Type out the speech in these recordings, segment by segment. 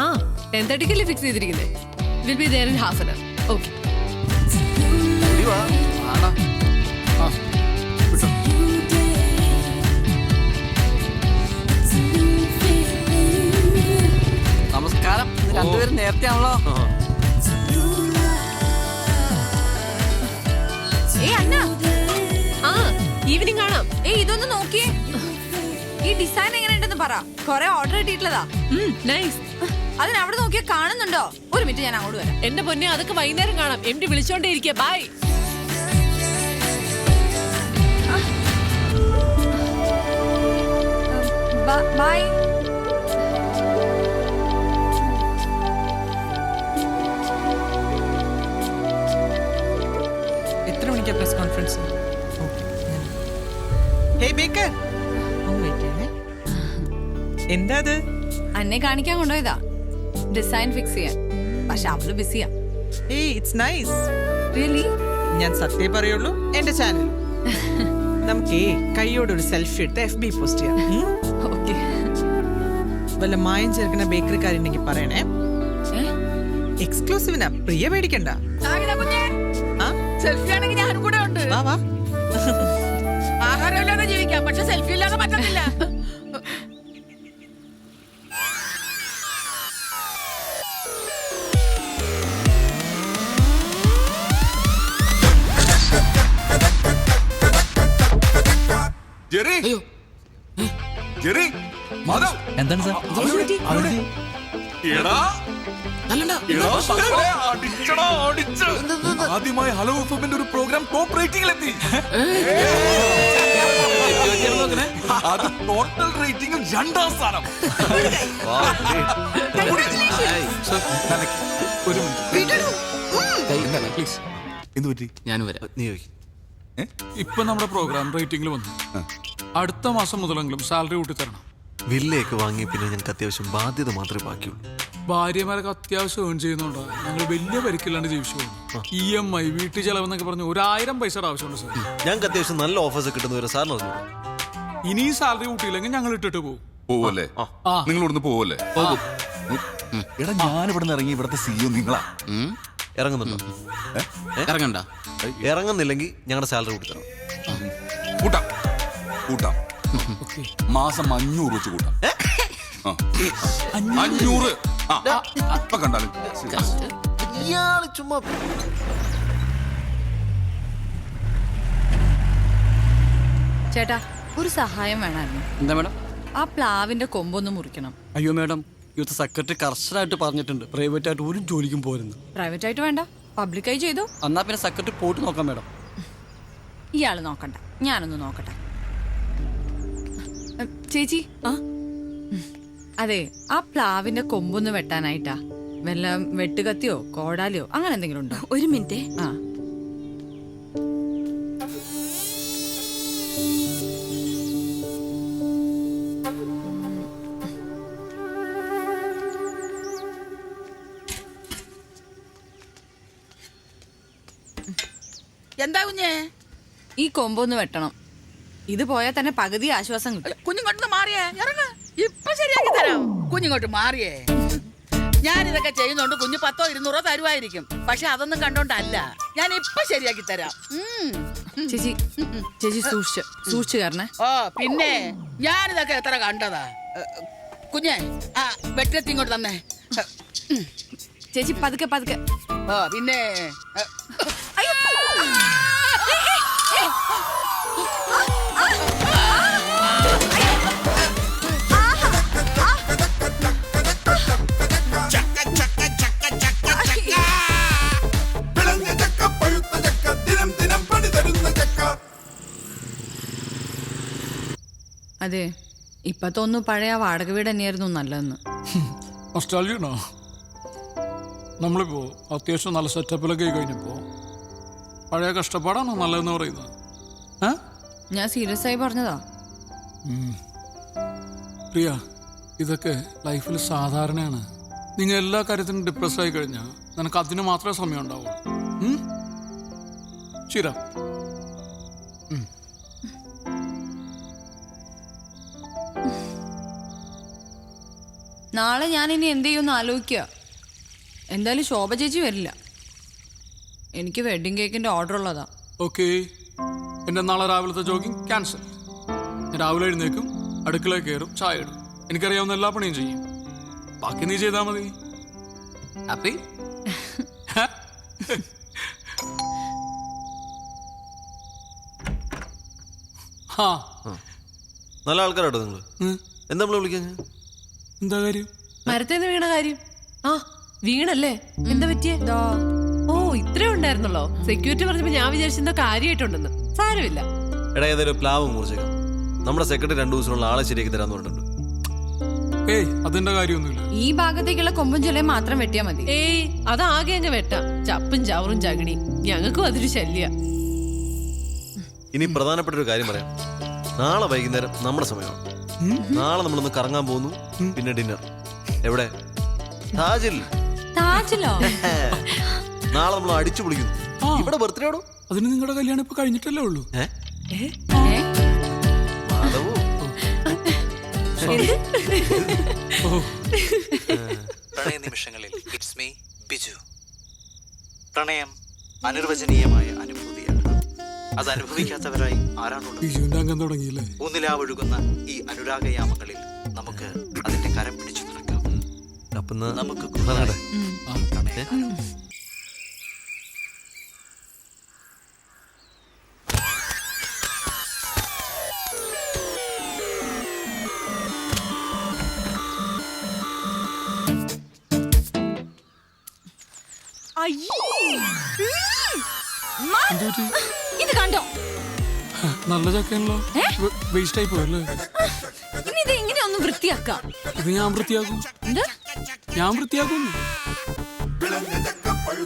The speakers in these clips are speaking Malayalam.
ആ ടെൻ തേർട്ടിക്കല്ലേ ഫിക്സ് ചെയ്തിരിക്കുന്നത് will be there in half an hour okay നമസ്കാരം. രണ്ടുപേരും നേരത്തെ ആണല്ലോ ഏ അന്ന. ആ ഈവനിങ് കാണാം ഏ ഇതൊന്ന് നോക്കിയേ. ഈ ഡിസൈൻ എങ്ങനെയുണ്ടെന്ന് പറ. കൊറേ ഓർഡർ കിട്ടിയിട്ടുള്ളതാ നൈസ് അതിന് അവിടെ നോക്കിയാ കാണുന്നുണ്ടോ? ഒരു മിനിറ്റ് ഞാൻ അങ്ങോട്ട് വരാം. എന്റെ പൊന്നെ അതൊക്കെ വൈകുന്നേരം കാണാം. എം ഡി വിളിച്ചോണ്ടേ ഇരിക്കുക ബൈ ബൈ. എത്ര മണിക്കാ പ്രസ് കോൺഫറൻസ് ഹേ ബേക്കർ എന്താ അത്? അന്നെ കാണിക്കാൻ കൊണ്ടുപോയതാ. ഡിസൈൻ ഫിക്സ് ചെയ്യാൻ. പക്ഷെ അവൾ ബിസിയാ ഏയ് ഇറ്റ്സ് നൈസ് റിയലി ഞാൻ സത്യം പറയുള്ളൂ എന്റെ ചാനൽ നമുക്ക് കൈയോട് ഒരു സെൽഫി എടുത്ത് എഫ് ബി പോസ്റ്റ് ചെയ്യാം? ഓക്കെ വല്ല മായം ചേർക്കുന്ന ബേക്കറിക്കാരുണ്ടെങ്കിൽ പറയണേ. എക്സ്ക്ലൂസീവിനാ പ്രിയ പേടിക്കണ്ട. ആ? സെൽഫി ആണെങ്കിൽ ഞാനും കൂടെ ഉണ്ട്. വാ വാ. ആഹാരമില്ലാതെ ജീവിക്കാം പക്ഷെ സെൽഫി ഇല്ലാതെ പറ്റത്തില്ല. എന്താണ് സാർ? എടാ. എടാ, സകലേ, അടിച്ചടാ, അടിച്ച്. ആദ്യമായി ഹലോ എഫ്എമ്മിന്റെ ഒരു പ്രോഗ്രാം ടോപ്പ് റേറ്റിംഗിലെത്തി അത് ടോട്ടൽ റേറ്റിംഗിൽ രണ്ടാം സ്ഥാനം. ഒരു മിനിറ്റ്. പ്ലീസ് എന്ത് പറ്റി? ഞാൻ വരാം? ഇപ്പൊ നമ്മുടെ പ്രോഗ്രാം റേറ്റിംഗിൽ വന്നു. അടുത്ത മാസം മുതലെങ്കിലും സാലറി കൂട്ടി തരണം വില്ലയൊക്കെ വാങ്ങി പിന്നെ ഞങ്ങൾക്ക് അത്യാവശ്യം ബാധ്യത മാത്രമേ ബാക്കിയുള്ളൂ. ഭാര്യമാരൊക്കെ അത്യാവശ്യം ഏൺ ചെയ്യുന്നുണ്ട്? ഞങ്ങൾ വലിയ പരിക്കില്ലാണ്ട് ജീവിച്ചു ഇ എം ഐ വീട്ടിൽ ചെലവെന്നൊക്കെ പറഞ്ഞ് ഒരായിരം പൈസയുടെ ആവശ്യമുണ്ട് സാർ. ഞങ്ങൾക്ക് അത്യാവശ്യം നല്ല ഓഫേഴ്സ് കിട്ടുന്ന വരെ സാറിന് അറിഞ്ഞു ഇനി സാലറി കൂട്ടിയില്ലെങ്കിൽ ഞങ്ങൾ ഇട്ടിട്ട് പോകും. പോവല്ലേ. നിങ്ങൾ ഇവിടുന്ന് പോവല്ലേ? എടാ ഞാൻ ഇവിടെ നിന്ന് ഇറങ്ങി ഇവിടുത്തെ സിഇഒ നിങ്ങളാ. ഇറങ്ങുന്നുണ്ടോ? ഇറങ്ങണ്ട. ഇറങ്ങുന്നില്ലെങ്കിൽ ഞങ്ങളുടെ സാലറി കൊടുത്തണം കൂട്ടാം. കൂട്ടാം. മാസം അഞ്ഞൂറ് വെച്ച് കൂട്ടാം. ആ. അഞ്ഞൂറ്. ഇപ്പൊ കണ്ടാലും ഇയാൾ ചുമ്മാ ചേട്ടാ ഒരു സഹായം വേണമായിരുന്നു എന്താ മേഡം? ആ പ്ലാവിന്റെ കൊമ്പൊന്ന് മുറിക്കണം. അയ്യോ മേഡം ഇവിടുത്തെ സെക്രട്ടറി കർശനായിട്ട് പറഞ്ഞിട്ടുണ്ട്. പ്രൈവറ്റ് ആയിട്ട് ഒരു ജോലിക്കും പോരുന്നു. പ്രൈവറ്റ് ആയിട്ട് വേണ്ട. പബ്ലിക്കായി ചെയ്തു. എന്നാ പിന്നെ സെക്രട്ടറി പോയിട്ട് നോക്കാം മേഡം. ഇയാൾ നോക്കണ്ട. ഞാനൊന്ന് നോക്കട്ടെ. ചേച്ചി? ആ? അതെ ആ പ്ലാവിന്റെ കൊമ്പൊന്ന് വെട്ടാനായിട്ടാ. വല്ല വെട്ടുകത്തിയോ കോടാലിയോ അങ്ങനെ എന്തെങ്കിലും ഉണ്ടോ? ഒരു മിനിറ്റ്. ആ. എന്താ കുഞ്ഞേ? ഈ കൊമ്പൊന്ന് വെട്ടണം. ഇത് പോയാൽ തന്നെ പകുതി ആശ്വാസം കിട്ടും. കുഞ്ഞിങ്ങോട്ട് മാറിയേ. ഇറങ്ങ. ഇപ്പൊ ശരിയാക്കി തരാം. കുഞ്ഞിങ്ങോട്ട് മാറിയേ. ഞാൻ ഇതൊക്കെ ചെയ്യുന്നോണ്ട് കുഞ്ഞു പത്തോ ഇരുന്നൂറോ തരുമായിരിക്കും പക്ഷെ അതൊന്നും കണ്ടോണ്ടല്ല. ഞാൻ ഇപ്പൊ ശരിയാക്കി തരാം. ചേച്ചി ചേച്ചി സൂക്ഷിച്ച് സൂക്ഷിച്ചു കാരണേ ഓ പിന്നെ ഞാനിതൊക്കെ എത്ര കണ്ടതാ? കുഞ്ഞെ കുഞ്ഞേ ആ വെട്ടത്തി ഇങ്ങോട്ട് തന്നെ. ചേച്ചി പതുക്കെ പതുക്കെ. ഓ പിന്നെ അതെ ഇപ്പൊ തോന്നുന്നു പഴയ വാടക വീട് തന്നെയായിരുന്നു നല്ലതെന്ന് നൊസ്റ്റാൾജിയാണോ നമ്മളിപ്പോ അത്യാവശ്യം നല്ല സെറ്റപ്പിലൊക്കെ ആയി കഴിഞ്ഞപ്പോ പഴയ കഷ്ടപ്പാടാണോ നല്ലതെന്ന് പറയുന്നത്? ഞാൻ സീരിയസ് ആയി പറഞ്ഞതാ. പ്രിയ ഇതൊക്കെ ലൈഫിൽ സാധാരണയാണ്. നിങ്ങൾ എല്ലാ കാര്യത്തിനും ഡിപ്രസ് ആയി കഴിഞ്ഞാൽ നിനക്ക് അതിന് മാത്രമേ സമയം ഉണ്ടാവുള്ളൂ? ശരി നാളെ ഞാൻ ഇനി എന്ത് ചെയ്യുമെന്ന് ആലോചിക്കുക. എന്തായാലും ശോഭ ചേച്ചി വരില്ല. എനിക്ക് വെഡിങ് കേക്കിന്റെ ഓർഡർ ഉള്ളതാ. ഓക്കെ എന്റെ നാളെ രാവിലത്തെ ജോഗിങ് ക്യാൻസൽ രാവിലെ എഴുന്നേക്കും അടുക്കളയിൽ കയറും ചായ ഇടും. എനിക്കറിയാവുന്ന എല്ലാ പണിയും ചെയ്യും. ബാക്കി നീ ചെയ്താൽ മതി. ഹാപ്പി ഹാ. നല്ല ആൾക്കാരാട്ടോ നിങ്ങൾ. എന്താ വിളിക്കാൻ? എന്താ കാര്യം? മരത്തേന്ന് വീണ കാര്യം. ആ വീണല്ലേ? എന്താ പറ്റിയേ? ഓ ഇത്രേ ഉണ്ടായിരുന്നല്ലോ സെക്യൂരിറ്റി പറഞ്ഞപ്പോ ഞാൻ വിചാരിച്ചെന്തോ കാര്യമായിട്ടുണ്ടെന്ന്. സാരമില്ല. എടാ ഏതൊരു പ്ലാവ് മൂർച്ചക നമ്മുടെ സെക്രട്ടറി രണ്ടു ദിവസമുള്ള ആളെ ശരിയാക്കി തരാന്ന് പറഞ്ഞിട്ടുണ്ട്. ഏയ് അതിന്റെ കാര്യമൊന്നുമില്ല. ഈ ഭാഗത്തേക്കുള്ള കൊമ്പും ചൊലയും മാത്രം വെട്ടിയാ മതി. ഏയ് അതാകെ അങ്ങ് വെട്ടാം. ചപ്പും ചവറും ചകിണി. ഞങ്ങൾക്കും അതൊരു ശല്യ. ഇനി പ്രധാനപ്പെട്ട ഒരു കാര്യം പറയാം. നാളെ വൈകുന്നേരം നമ്മുടെ സമയമാണ്. നാളെ നമ്മളൊന്ന് കറങ്ങാൻ പോകുന്നു. പിന്നെ ഡിന്നർ എവിടെ? താജിൽ. താജിലോ? നാളെ നമ്മൾ അടിച്ചു പൊളിക്കുന്നു. ഇവിടെ ബർത്ത്ഡേ ആണോ? അതിന് നിങ്ങളുടെ കല്യാണം ഇപ്പൊ കഴിഞ്ഞിട്ടല്ലേ ഉള്ളൂ? പ്രണയ നിമിഷങ്ങളിൽ ഇറ്റ്സ് മീ ബിജു. പ്രണയം അനിർവചനീയമായ അനുഭൂതിയാണ് അത് അനുഭവിക്കാത്തവരായി ആരാണുള്ളത് തുടങ്ങിയില്ലേ? ഊന്നിലാവൊഴുകുന്ന ഈ അനുരാഗയാമങ്ങളിൽ നമുക്ക് അതിന്റെ കരം പിടിച്ചു നടക്കാം നമുക്ക് ഇറങ്ങട്ടെ. നല്ല ചക്കയാണല്ലോ. വേസ്റ്റ് ആയി പോയല്ലേ. ഇനി ഇത് എങ്ങനെ ഒന്ന് വൃത്തിയാക്കാം? ഇത് ഞാൻ വൃത്തിയാക്കും. എന്ത്? ഞാൻ വൃത്തിയാക്കും.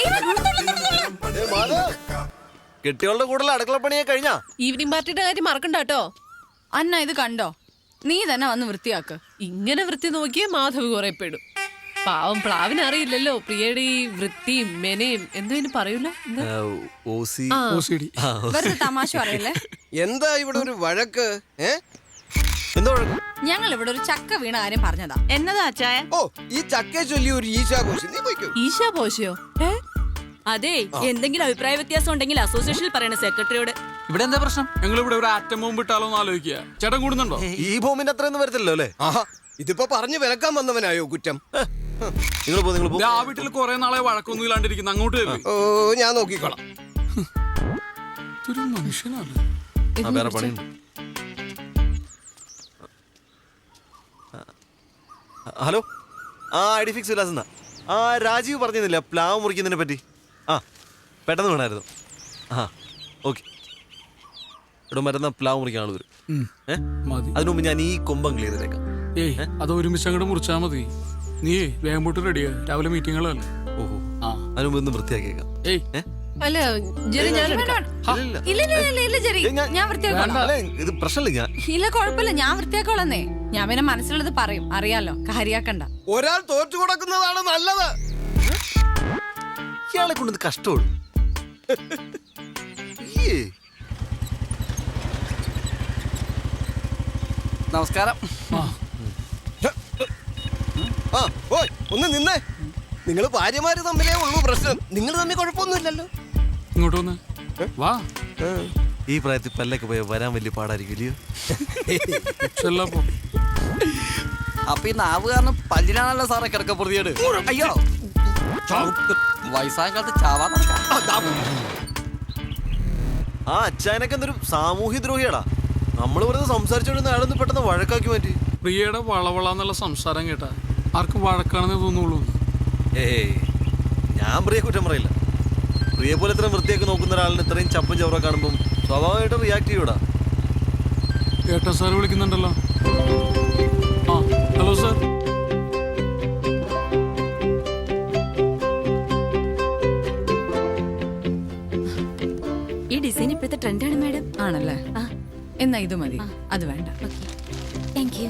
ഏയ്, കൊടുത്തോളൂ, കൊടുത്തോളൂ. കെട്ടികളുടെ കൂടുതൽ അടുക്കളപ്പണിയെ കഴിഞ്ഞാ? ഈവനിങ് പാർട്ടിയുടെ കാര്യം മറക്കണ്ട കേട്ടോ. അന്ന ഇത് കണ്ടോ? നീ തന്നെ വന്ന് വൃത്തിയാക്ക്. ഇങ്ങനെ വൃത്തി നോക്കിയേ മാധവ് കുറെ പെടും. പാവം പ്ലാവിന് അറിയില്ലല്ലോ. പ്രിയയുടെ ഈ വൃത്തിയും മെനയും എന്തോ ഇനി പറയൂല? എന്താ? ഓസി വെറുതെ തമാശ പറയല്ലേ? എന്താ ഇവിടെ ഒരു വഴക്ക്? ഏ? എന്താ വഴക്ക്? ഞങ്ങൾ ഇവിടെ ഒരു ചക്ക വീണ കാര്യം പറഞ്ഞതാ. എന്നതാ അച്ചായ? ഓ ഈ ചക്കയെ ചൊല്ലി ഒരു ഈശാഘോഷം നീ പോയിക്കോ. ഈശാ പോശയോ ഏ? അതെ എന്തെങ്കിലും അഭിപ്രായ വ്യത്യാസം ഉണ്ടെങ്കിൽ അസോസിയേഷനിൽ പറയണ സെക്രട്ടറിയോട് ഇവിടെ എന്താ പ്രശ്നം? ഞങ്ങൾ ഇവിടെ ഒരു ആറ്റം ബോംബ് ഇട്ടാലോ എന്ന് ആലോചിക്കുക. ചേട്ടൻ കൂടുന്നുണ്ടോ? ഈ ഭൂമിന്റെ അത്രയൊന്നും വരത്തില്ലല്ലോ അല്ലേ? ആഹാ. ഇതിപ്പോ പറഞ്ഞു വിലക്കാൻ വന്നവനായോ കുറ്റം? നിങ്ങൾ പോ നിങ്ങൾ പോ. ദേ, ആ വീട്ടിൽ കുറെ നാളെ വഴക്കൊന്നും ഇല്ലാണ്ടിരിക്കുന്നു. അങ്ങോട്ട്. ഓ ഞാൻ നോക്കിക്കോളാം. ഇതൊരു മനുഷ്യനാണ്. ആ വേറെ പണി ഹലോ? ആ ഐ ഡി ഫിക്സ് വിലാസെന്നാ ആ രാജീവ് പറഞ്ഞിരുന്നില്ല പ്ലാവ് മുറിക്കുന്നതിനെ പറ്റി? ആ പെട്ടെന്ന് വേണമായിരുന്നു ആ ഓക്കെ. ഇവിടെ മരുന്ന പ്ലാവ് മുറിക്കാൻ ആൾ വരും. ഉം. ഏ? മതി. അതിനു മുമ്പ് ഞാൻ ഈ കൊമ്പം ക്ലിയർ ചെയ്തേക്കാം. ഏയ് അത് ഒരുമിച്ച് അങ്ങോട്ട് മുറിച്ചാ മതി. നീ വേഗം പോട്ട് റെഡിയാ രാവിലെ മീറ്റിങ്ങുകളല്ലേ ഓഹോ. ആ. അതിനു മുമ്പ് ഇന്ന് വൃത്തിയാക്കിയേക്കാം. ഏയ് ഏ? അല്ല ജെറി ഞാൻ എടുക്കാം ഇല്ല ഇല്ല ഇല്ല. ഇല്ല ഇല്ല ജെറി ഞാൻ- ഞാൻ വൃത്തിയാക്കോളാം. അല്ല, ഇത് പ്രശ്നമില്ല ഞാൻ ഇല്ല കുഴപ്പമില്ല ഞാൻ വൃത്തിയാക്കോളന്നേ. ഞാൻ പിന്നെ മനസ്സിലുള്ളത് പറയും അറിയാലോ കാര്യാക്കണ്ട. ഒരാൾ തോറ്റു കൊടുക്കുന്നതാണ് നല്ലത്. ഇയാളെ കൊണ്ടത് കഷ്ടമാണ് നമസ്കാരം. ആ. ആ ഓയ് ഒന്ന് നിന്നേ. നിങ്ങൾ ഭാര്യമാര് തമ്മിലേ ഉള്ളൂ പ്രശ്നം. നിങ്ങൾ തമ്മിൽ കുഴപ്പമൊന്നുമില്ലല്ലോ. ഇങ്ങോട്ട് വന്ന്. വാ. ഈ പ്രായത്തിൽ പല്ലൊക്കെ പോയ വരാൻ വലിയ പാടായിരിക്കും ഇല്ലയോ? ചെല്ലപ്പോ അപ്പൊ ഈ നാവ് കാരണം പല്ലിനാണല്ലോ സാറേ കിടക്ക പ്രതിയോട് അയ്യോ. വയസ്സായ കാലത്ത് ചാവാൻ നടക്കാം. ആ അച്ചായനൊക്കെ എന്തൊരു സാമൂഹ്യ ദ്രോഹിയാടാ. നമ്മൾ വെറുതെ സംസാരിച്ചോണ്ടിരുന്ന അയാളൊന്ന് പെട്ടെന്ന് വഴക്കാക്കി മാറ്റി. പ്രിയയുടെ വളവള എന്നുള്ള സംസാരം കേട്ടാ ആർക്കും വഴക്കാണെന്ന് തോന്നുള്ളൂ ഏയ് ഞാൻ പ്രിയ കുറ്റം പറയില്ല. പ്രിയ പോലെ ഇത്രയും വൃത്തിയൊക്കെ നോക്കുന്ന ഒരാളിന് ഇത്രയും ചപ്പും ചവറ കാണുമ്പോൾ സ്വാഭാവികമായിട്ടും റിയാക്ട് ചെയ്യൂടാ. ഏട്ടാ സാർ വിളിക്കുന്നുണ്ടല്ലോ. ആ ഹലോ സാർ ഈ ഡിസൈൻ ഇപ്പോഴത്തെ ട്രെൻഡാണ് മാഡം ആണല്ലേ? എന്നാ ഇത് മതി. അത് വേണ്ട. താങ്ക് യു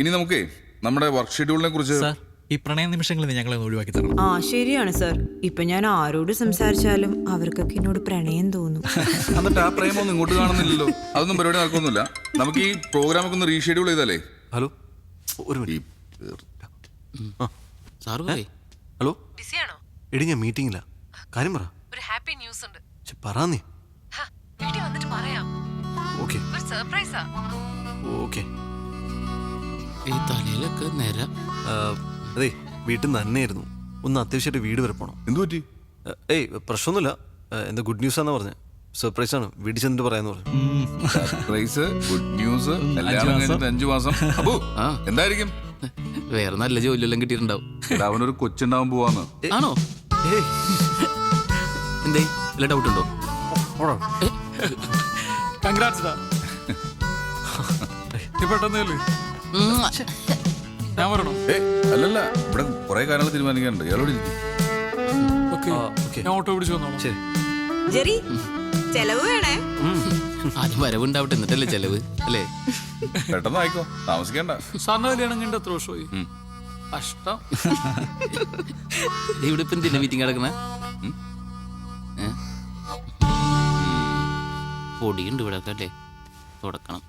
ഇനി നമുക്ക് നമ്മുടെ വർക്ക് ഷെഡ്യൂളിനെ കുറിച്ച് സാർ ഈ പ്രണയ നിമിഷങ്ങളിൽ ഞങ്ങളെ ഒന്ന് ഒഴിവാക്കി തരണം. ആ ശരിയാണ് സർ. ഇപ്പൊ ഞാൻ ആരോട് സംസാരിച്ചാലും അവർക്കൊക്കെ എന്നോട് പ്രണയം തോന്നും. എന്നിട്ട് ആ പ്രേമൊന്നും ഇങ്ങോട്ട് കാണുന്നില്ലല്ലോ. അതൊന്നും പരിപാടി നടക്കൊന്നുമില്ല നമുക്ക് ഈ പ്രോഗ്രാം ഒക്കെ ഒന്ന് റീഷെഡ്യൂൾ ചെയ്താലേ? ഹലോ? ഒരു മിനിറ്റ്. ഹലോ? ബിസിയാണോ? എടി ഞാൻ മീറ്റിംഗില്ല കാര്യം പറ. ഒരു ഹാപ്പി ന്യൂസ് ഉണ്ട്. പറ നീ ഹ, വീട്ടിൽ വന്നിട്ട് പറയാം. ഓക്കെ. ഒരു സർപ്രൈസാ. ഓക്കെ. ഈ തലയിലൊക്കെ നിര. അതെ വീട്ടിൽ നിന്ന് തന്നെയായിരുന്നു. ഒന്ന് അത്യാവശ്യമായിട്ട് വീട് വരെ പോകണം എന്തു പറ്റി? ഏയ് പ്രശ്നമൊന്നുമില്ല. എന്താ ഗുഡ് ന്യൂസ് ആണെന്ന് പറഞ്ഞത് സർപ്രൈസ് ആണ് വീട്ടിൽ ചെന്നിട്ട് പറയാന്ന് പറഞ്ഞു. സർപ്രൈസ് ഗുഡ് ന്യൂസ് കല്യാണം കഴിഞ്ഞിട്ട് അഞ്ചു മാസം. അപ്പോ എന്തായിരിക്കും? വേറെ നല്ല ജോലിയെല്ലാം കിട്ടിയിട്ടുണ്ടാവും. എടാ, അവനൊരു കൊച്ചുണ്ടാവാൻ പോവാന്ന്. ആണോ? ഏയ് എന്തേ വല്ല ഡൗട്ട് ഉണ്ടോ? ഓടാ. കൺഗ്രാറ്റ്സ് ഉം. ഞാൻ വരണോ? ഏ അല്ലല്ല ഇവിടെ കുറെ കാര്യങ്ങൾ തീരുമാനിക്കാനുണ്ട്. ഇയാളോട് ഇരിക്കും. ഓക്കെ ഞാൻ ഓട്ടോ പിടിച്ചു വന്നോളാം. ശരി. ജെറി ചെലവ് വേണേ? ആദ്യം വരവുണ്ടാവട്ടെ എന്നിട്ടല്ലേ ചെലവ് അല്ലേ? പെട്ടെന്ന് ആയിക്കോ താമസിക്കണ്ട. സാറിന്റെ കല്യാണം കണ്ട എത്ര വർഷമായി? അഷ്ടം കഷ്ടം. ഇവിടെ ഇപ്പം എന്തിനാ മീറ്റിംഗ് കിടക്കണ പൊടിയുണ്ട് ഇവിടെ ഒക്കെ അല്ലേ? തുടക്കണം.